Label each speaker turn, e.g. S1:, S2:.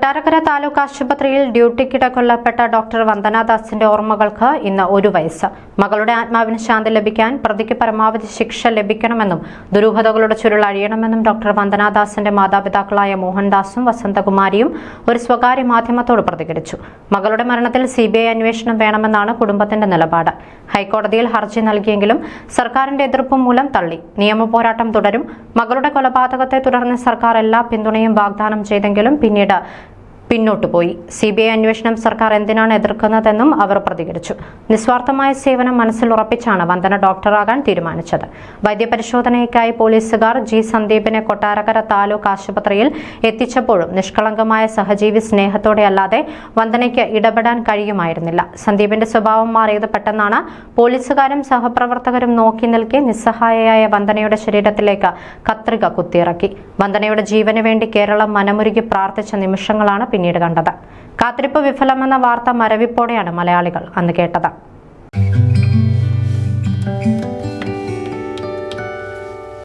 S1: കൊട്ടാരക്കര താലൂക്ക് ആശുപത്രിയിൽ ഡ്യൂട്ടിക്കിടെ കൊല്ലപ്പെട്ട ഡോക്ടർ വന്ദനാദാസിന്റെ ഓർമ്മകൾക്ക് ഇന്ന് ഒരു വയസ്സ്. മകളുടെ ആത്മാവിന് ശാന്തി ലഭിക്കാൻ പ്രതിക്ക് പരമാവധി ശിക്ഷ ലഭിക്കണമെന്നും ദുരൂഹതകളുടെ ചുരുൾ അഴിയണമെന്നും ഡോക്ടർ വന്ദനാദാസിന്റെ മാതാപിതാക്കളായ മോഹൻദാസും വസന്തകുമാരിയും ഒരു സ്വകാര്യ മാധ്യമത്തോട് പ്രതികരിച്ചു. മകളുടെ മരണത്തിൽ സി അന്വേഷണം വേണമെന്നാണ് കുടുംബത്തിന്റെ നിലപാട്. ഹൈക്കോടതിയിൽ ഹർജി നൽകിയെങ്കിലും സർക്കാരിന്റെ എതിർപ്പ് മൂലം തള്ളി. നിയമ പോരാട്ടം തുടരും. മകളുടെ കൊലപാതകത്തെ തുടർന്ന് സർക്കാർ എല്ലാ പിന്തുണയും വാഗ്ദാനം ചെയ്തെങ്കിലും പിന്നീട് പിന്നോട്ടു പോയി. സി ബി ഐ അന്വേഷണം സർക്കാർ എന്തിനാണ് എതിർക്കുന്നതെന്നും അവർ പ്രതികരിച്ചു. നിസ്വാർത്ഥമായ സേവനം മനസ്സിൽ ഉറപ്പിച്ചാണ് വന്ദന ഡോക്ടറാകാൻ തീരുമാനിച്ചത്. വൈദ്യപരിശോധനയ്ക്കായി പോലീസുകാർ ജി സന്ദീപിനെ കൊട്ടാരക്കര താലൂക്ക് ആശുപത്രിയിൽ എത്തിച്ചപ്പോഴും നിഷ്കളങ്കമായ സഹജീവി സ്നേഹത്തോടെ അല്ലാതെ വന്ദനയ്ക്ക് ഇടപെടാൻ കഴിയുമായിരുന്നില്ല. സന്ദീപിന്റെ സ്വഭാവം മാറിയത് പെട്ടെന്നാണ് പോലീസുകാരും സഹപ്രവർത്തകരും നോക്കി നിൽക്കെ നിസ്സഹായയായ വന്ദനയുടെ ശരീരത്തിലേക്ക് കത്രിക കുത്തിയിറക്കി. വന്ദനയുടെ ജീവന് വേണ്ടി കേരളം മനമുരുകി പ്രാർത്ഥിച്ച നിമിഷങ്ങളാണ് പിന്നീട് കണ്ടത്. കാത്തിരിപ്പ് വിഫലമെന്ന വാർത്ത മരവിപ്പോടെയാണ് മലയാളികൾ അന്ന് കേട്ടത്.